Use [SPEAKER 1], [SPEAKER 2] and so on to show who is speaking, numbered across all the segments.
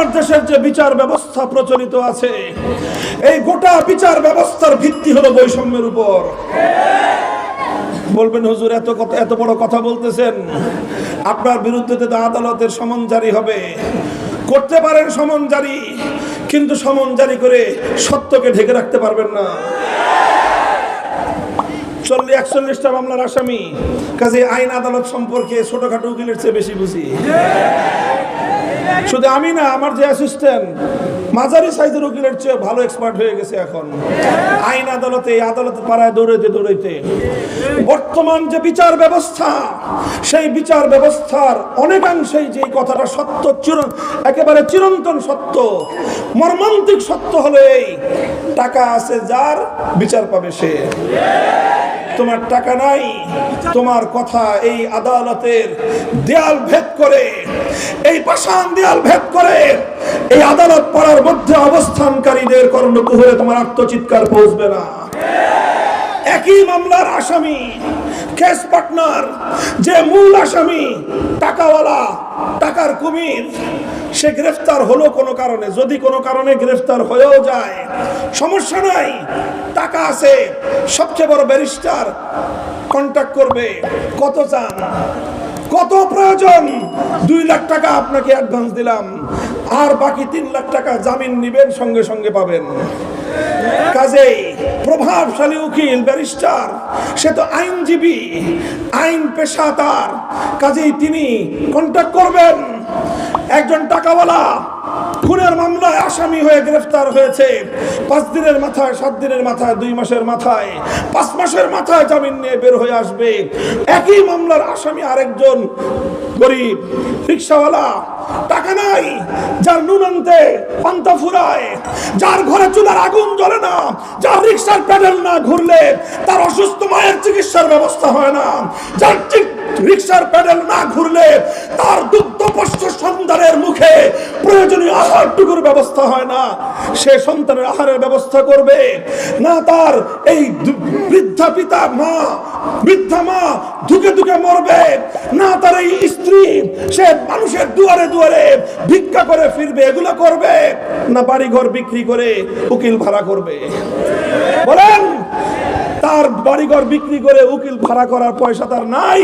[SPEAKER 1] আমার দেশের যে বিচার ব্যবস্থা প্রচলিত আছে, এই গোটা বিচার ব্যবস্থার ভিত্তি হলো বৈষম্যের উপর। বলবেন, হুজুর, এত কথা এত বড় কথা বলতেছেন। আপনার বিরুদ্ধে তো আদালতের সমন জারি হবে। করতে পারেন সমন জারি, কিন্তু সমন জারি করে সত্যকে ঢেকে রাখতে পারবেন না। চল্লিশ একচল্লিশটা মামলার আসামি, কাজে আইন আদালত সম্পর্কে ছোটখাটো উকিলের চেয়ে বেশি বুঝি। শুধু আমি না, আমার যে অ্যাসিস্ট্যান্ট মাঝারি সাইজের উকিলের চেয়ে ভালো এক্সপার্ট হয়ে গেছে এখন। আইন আদালতে আদালতে পাড়ায় দৌড়াইতে দৌড়াইতে। বর্তমান যে বিচার ব্যবস্থা, সেই বিচার ব্যবস্থার অনেকাংশেই যে কথাটা সত্য চির একেবারে চিরন্তন সত্য, মর্মান্তিক সত্য হলো এই, টাকা আছে যার, বিচার পাবে সে। তোমার টাকা নাই, তোমার কথা এই আদালতের দেয়াল ভেদ করে, এই পাশান দেয়াল ভেদ করে, এই আদালত পাড়ার মধ্যে অবস্থানকারীদের কর্ণকুহরে তোমার আত্মচিৎকার পৌঁছবে না। একই মামলার আসামি কেস পার্টনার যে মূল আসামি, টাকাওয়ালা, টাকার কুমির, সে গ্রেফতার হলো কোনো কারণে। যদি কোনো কারণে গ্রেফতার হয়েও যায়, সমস্যা নাই, টাকা আছে, সবচেয়ে বড় ব্যারিস্টার কন্ট্যাক্ট করবে। কত চান? কত প্রয়োজন? দুই লাখ টাকা আপনাকে অ্যাডভান্স দিলাম। আর বাকি তিন লাখ টাকা জামিন নিবেন, সঙ্গে সঙ্গে পাবেন। কাজেই প্রভাবশালী উকিল, ব্যারিস্টার, সে তো আইনজীবী, আইন পেশা তার কাজেই তিনি কন্ট্যাক্ট করবেন। একজন টাকাওয়ালা, খুনের মামলায় আসামি হয়ে গ্রেফতার হয়েছে। পাঁচ দিনের মাথায়, সাত দিনের মাথায়, দুই মাসের মাথায়, পাঁচ মাসের মাথায় জামিন নিয়ে বের হয়ে আসবে। একই মামলার আসামি আরেকজন গরিব, রিক্সাওয়ালা, টাকা নাই, যার নুন আনতে পান্তা ফুরায়, যার ঘরে চুলার আগুন জ্বলে না, যার রিক্সার প্যাডেল না ঘুরলে, তার অসুস্থ মায়ের চিকিৎসার ব্যবস্থা হয় না, যার রিক্সার প্যাডেল না ঘুরলে, তার আহারটুকুর ব্যবস্থা হয় না, সে সন্তানের আহারের ব্যবস্থা করবে। না, তার এই বৃদ্ধা পিতা, মা, বৃদ্ধা মা ধুকে ধুকে মরবে। না, তার এই স্ত্রী, সে মানুষের দুয়ারে দুয়ারে ভিক্ষা করে ফিরবে, এগুলো করবে। না বাড়ি ঘর বিক্রি করে উকিল ভাড়া করবে। বলেন, তার বাড়িঘর বিক্রি করে উকিল ভাড়া করার পয়সা তার নাই,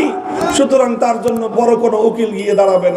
[SPEAKER 1] সুতরাং তার জন্য বড় কোনো উকিল গিয়ে দাঁড়াবে না।